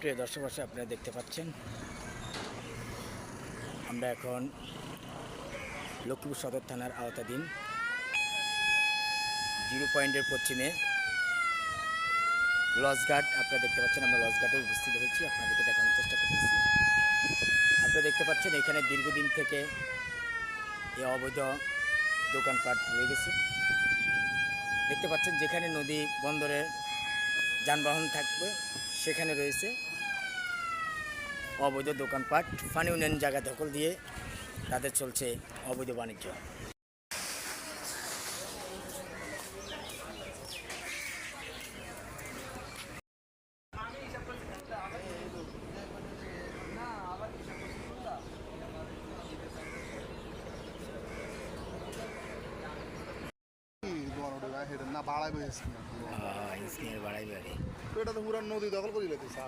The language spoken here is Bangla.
প্রিয় দর্শক বসে আপনারা দেখতে পাচ্ছেন। আমরা এখন লক্ষ্মীপুর সদর থানার আওতাধীন জিরো পয়েন্টের পশ্চিমে লসঘাট আপনারা দেখতে পাচ্ছেন আমরা লসঘাটে উপস্থিত হয়েছি, আপনাদেরকে দেখানোর চেষ্টা করতেছি। আপনারা দেখতে পাচ্ছেন এখানে দীর্ঘদিন থেকে এই অবৈধ দোকানপাট রয়ে গেছে। দেখতে পাচ্ছেন যেখানে নদী বন্দরে যানবাহন থাকবে সেখানে রয়েছে অবৈধ দোকানপাট ফানি উন্নয়ন জায়গা দখল দিয়ে তাদের চলছে অবৈধ বাণিজ্য। বাড়াই বাড়ি এটা তো পুরা নদী দখল করে লেগেছে।